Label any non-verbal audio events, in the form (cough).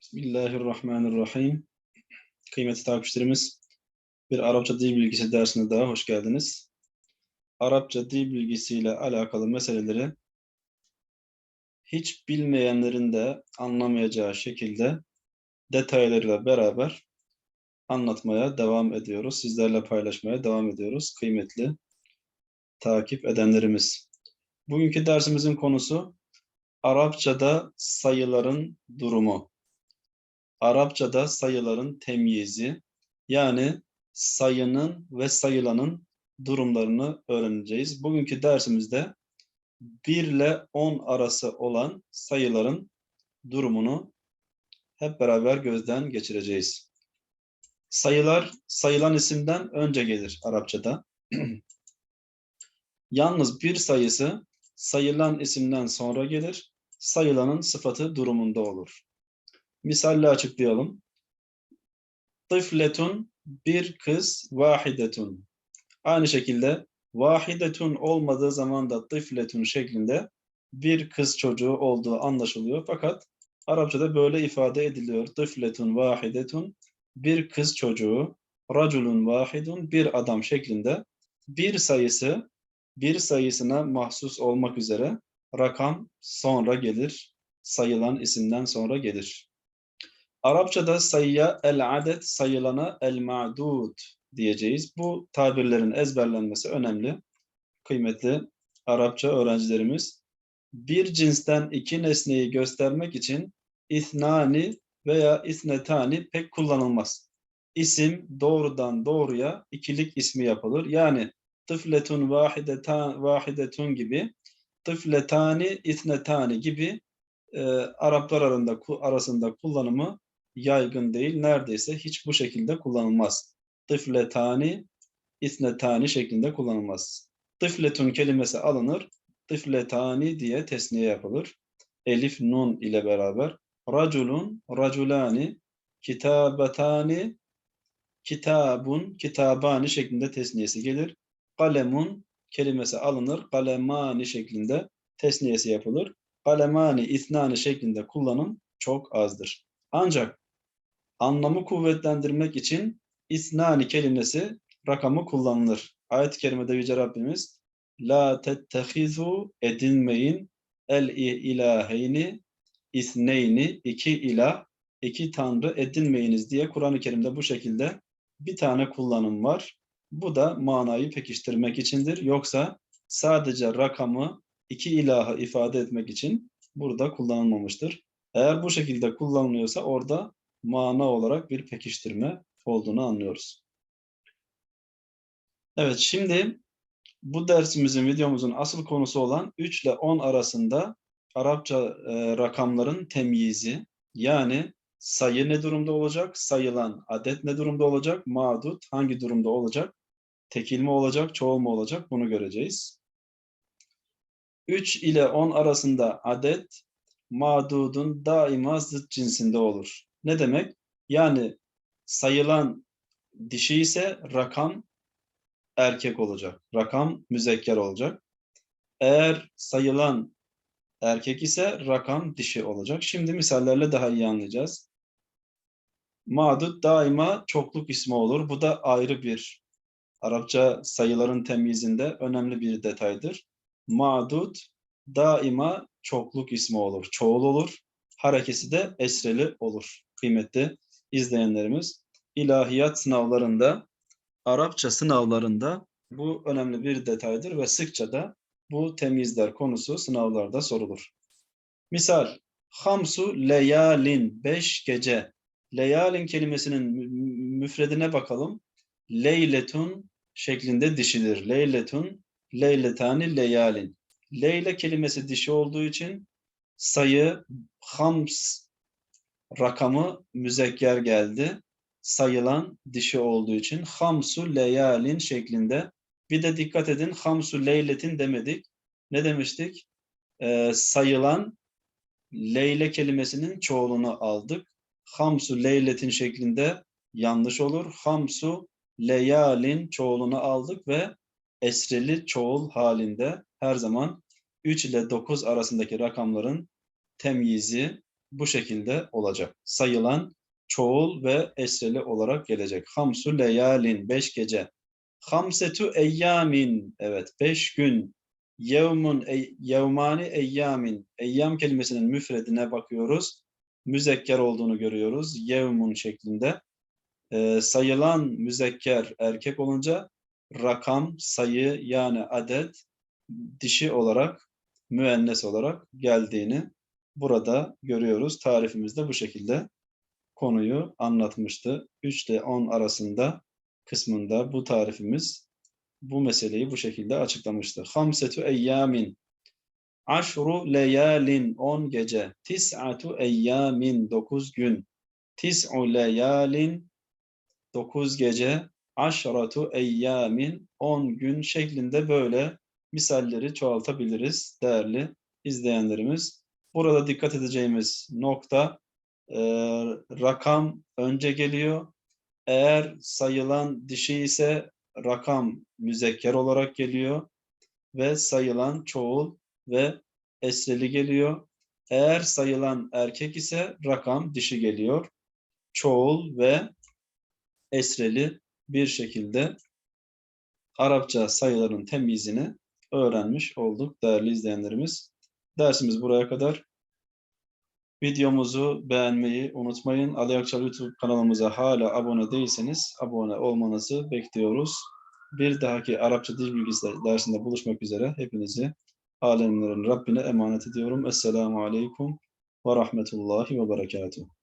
Bismillahirrahmanirrahim. Kıymetli takipçilerimiz, bir Arapça dil bilgisi dersine daha hoş geldiniz. Arapça dil bilgisiyle alakalı meseleleri hiç bilmeyenlerin de anlamayacağı şekilde detaylarıyla beraber anlatmaya devam ediyoruz. Sizlerle paylaşmaya devam ediyoruz. Kıymetli takip edenlerimiz. Bugünkü dersimizin konusu Arapçada sayıların durumu. Arapçada sayıların temyizi yani sayının ve sayılanın durumlarını öğreneceğiz. Bugünkü dersimizde 1 ile 10 arası olan sayıların durumunu hep beraber gözden geçireceğiz. Sayılar sayılan isimden önce gelir Arapçada. (clears throat) Yalnız bir sayısı sayılan isimden sonra gelir, sayılanın sıfatı durumunda olur. Misalle açıklayalım. Tıfletun bir kız vahidetun. Aynı şekilde vahidetun olmadığı zaman da tıfletun şeklinde bir kız çocuğu olduğu anlaşılıyor. Fakat Arapçada böyle ifade ediliyor. Tıfletun vahidetun bir kız çocuğu, raculun vahidun bir adam şeklinde bir sayısı bir sayısına mahsus olmak üzere rakam sonra gelir, sayılan isimden sonra gelir. Arapçada sayıya el-adet, sayılana el-ma'dud diyeceğiz. Bu tabirlerin ezberlenmesi önemli. Kıymetli Arapça öğrencilerimiz. Bir cinsten iki nesneyi göstermek için ithnani veya isnetani pek kullanılmaz. İsim doğrudan doğruya ikilik ismi yapılır. Yani tıfletun vahidetan vahidetun gibi tıfletani ithnetani gibi e, Araplar arasında arasında kullanımı yaygın değil. Neredeyse hiç bu şekilde kullanılmaz. Tıfletani, isnetani şeklinde kullanılmaz. Tıfletun kelimesi alınır. Tıfletani diye tesniye yapılır. Elif nun ile beraber. Raculun, raculani, kitabetani, kitabun, kitabani şeklinde tesniyesi gelir. Kalemun kelimesi alınır. Kalemani şeklinde tesniyesi yapılır. Kalemani, ithnani şeklinde kullanım çok azdır. Ancak anlamı kuvvetlendirmek için isnani kelimesi rakamı kullanılır. Ayet-i kerimede Yüce Rabbimiz La tettehizu edinmeyin el ilaheyni isneyni iki ilah iki tanrı edinmeyiniz diye Kur'an-ı Kerim'de bu şekilde bir tane kullanım var. Bu da manayı pekiştirmek içindir. Yoksa sadece rakamı iki ilahı ifade etmek için burada kullanılmamıştır. Eğer bu şekilde kullanılıyorsa orada mana olarak bir pekiştirme olduğunu anlıyoruz. Evet şimdi bu dersimizin, videomuzun asıl konusu olan 3 ile 10 arasında Arapça e, rakamların temyizi yani sayı ne durumda olacak, sayılan adet ne durumda olacak, mağdut hangi durumda olacak, tekil mi olacak, çoğul mu olacak bunu göreceğiz. 3 ile 10 arasında adet mağdudun daima zıt cinsinde olur. Ne demek? Yani sayılan dişi ise rakam erkek olacak. Rakam müzekker olacak. Eğer sayılan erkek ise rakam dişi olacak. Şimdi misallerle daha iyi anlayacağız. Madud daima çokluk ismi olur. Bu da ayrı bir Arapça sayıların temyizinde önemli bir detaydır. Madud daima çokluk ismi olur. Çoğul olur. Harekesi de esreli olur. Kıymetli izleyenlerimiz. İlahiyat sınavlarında, Arapça sınavlarında bu önemli bir detaydır ve sıkça da bu temizler konusu sınavlarda sorulur. Misal, hamsu leyalin, beş gece. Leyalin kelimesinin müfredine bakalım. Leyletun şeklinde dişidir. Leyletun, leyletani leyalin. Leyle kelimesi dişi olduğu için sayı hams rakamı müzekker geldi. Sayılan dişi olduğu için hamsu leyalin şeklinde. Bir de dikkat edin hamsu leyletin demedik. Ne demiştik? Ee, sayılan leyle kelimesinin çoğulunu aldık. Hamsu leyletin şeklinde yanlış olur. Hamsu leyalin çoğulunu aldık ve esreli çoğul halinde her zaman 3 ile 9 arasındaki rakamların temyizi bu şekilde olacak. Sayılan çoğul ve esreli olarak gelecek. Hamsu leyalin, beş gece. Hamsetu eyyamin, evet beş gün. Yevmun, ey, yevmani eyyamin. Eyyam kelimesinin müfredine bakıyoruz. Müzekker olduğunu görüyoruz. Yevmun şeklinde. Ee, sayılan müzekker erkek olunca rakam, sayı yani adet dişi olarak, müennes olarak geldiğini burada görüyoruz. Tarifimizde bu şekilde konuyu anlatmıştı. 3 ile 10 arasında kısmında bu tarifimiz bu meseleyi bu şekilde açıklamıştı. Hamsetu eyyamin Aşru leyalin 10 gece. Tis'atu eyyamin 9 gün. Tis'u leyalin 9 gece. Aşratu eyyamin 10 gün şeklinde böyle misalleri çoğaltabiliriz değerli izleyenlerimiz. Burada dikkat edeceğimiz nokta e, rakam önce geliyor. Eğer sayılan dişi ise rakam müzekker olarak geliyor ve sayılan çoğul ve esreli geliyor. Eğer sayılan erkek ise rakam dişi geliyor. Çoğul ve esreli bir şekilde Arapça sayıların temizini öğrenmiş olduk değerli izleyenlerimiz. Dersimiz buraya kadar. Videomuzu beğenmeyi unutmayın. Ali Akçal YouTube kanalımıza hala abone değilseniz abone olmanızı bekliyoruz. Bir dahaki Arapça dil bilgisi dersinde buluşmak üzere hepinizi alemlerin Rabbine emanet ediyorum. Esselamu Aleyküm ve Rahmetullahi ve Berekatuhu.